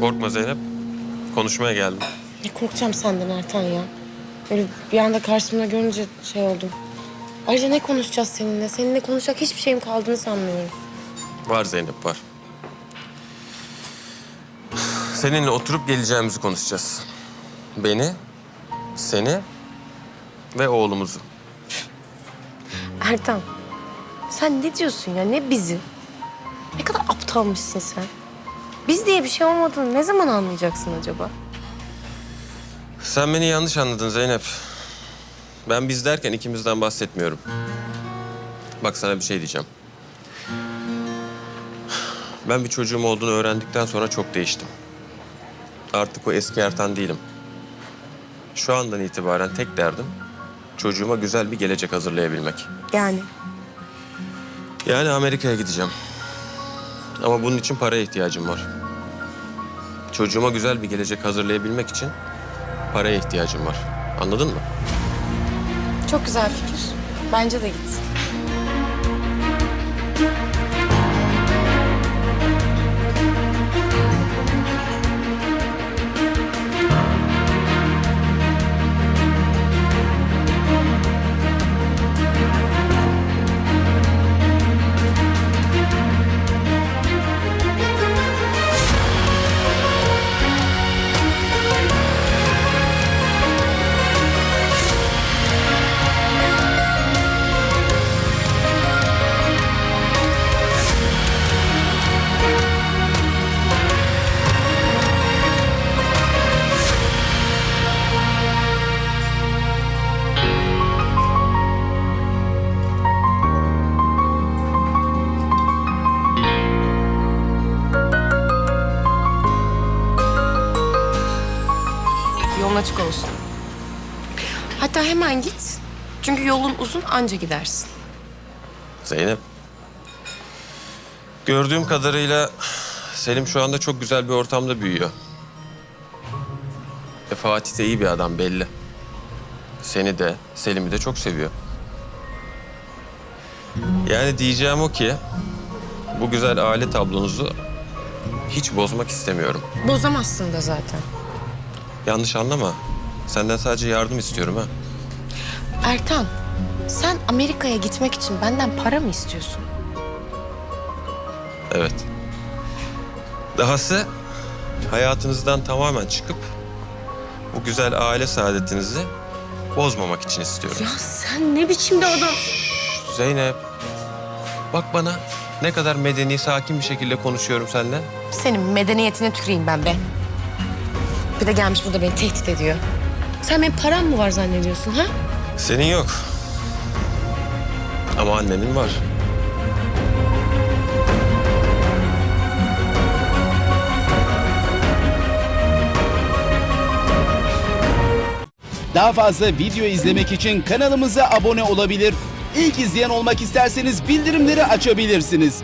Korkma Zeynep. Konuşmaya geldim. Ne korkacağım senden Ertan ya. Böyle bir anda karşımda görünce şey oldum. Ayrıca ne konuşacağız seninle? Seninle konuşacak hiçbir şeyim kaldığını sanmıyorum. Var Zeynep var. Seninle oturup geleceğimizi konuşacağız. Beni, seni ve oğlumuzu. Ertan, sen ne diyorsun ya? Ne bizi? Ne kadar aptalmışsın sen. Biz diye bir şey olmadığını ne zaman anlayacaksın acaba? Sen beni yanlış anladın Zeynep. Ben biz derken ikimizden bahsetmiyorum. Bak sana bir şey diyeceğim. Ben bir çocuğum olduğunu öğrendikten sonra çok değiştim. Artık o eski Ertan değilim. Şu andan itibaren tek derdim çocuğuma güzel bir gelecek hazırlayabilmek. Yani Yani Amerika'ya gideceğim. Ama bunun için paraya ihtiyacım var. Çocuğuma güzel bir gelecek hazırlayabilmek için paraya ihtiyacım var. Anladın mı? çok güzel fikir. Bence de git. Açık olsun. Hatta hemen git. Çünkü yolun uzun anca gidersin. Zeynep. Gördüğüm kadarıyla Selim şu anda çok güzel bir ortamda büyüyor. E Fatih de iyi bir adam belli. Seni de, Selim'i de çok seviyor. Yani diyeceğim o ki bu güzel aile tablonuzu hiç bozmak istemiyorum. Bozamazsın da zaten. Yanlış anlama. Senden sadece yardım istiyorum ha. Ertan, sen Amerika'ya gitmek için benden para mı istiyorsun? Evet. Dahası hayatınızdan tamamen çıkıp bu güzel aile saadetinizi bozmamak için istiyorum. Ya sen ne biçimde adam? Zeynep, bak bana ne kadar medeni, sakin bir şekilde konuşuyorum seninle. Senin medeniyetine tüküreyim ben be. Bir de gelmiş burada beni tehdit ediyor. Sen benim param mı var zannediyorsun ha? Senin yok. Ama annenin var. Daha fazla video izlemek için kanalımıza abone olabilir. İlk izleyen olmak isterseniz bildirimleri açabilirsiniz.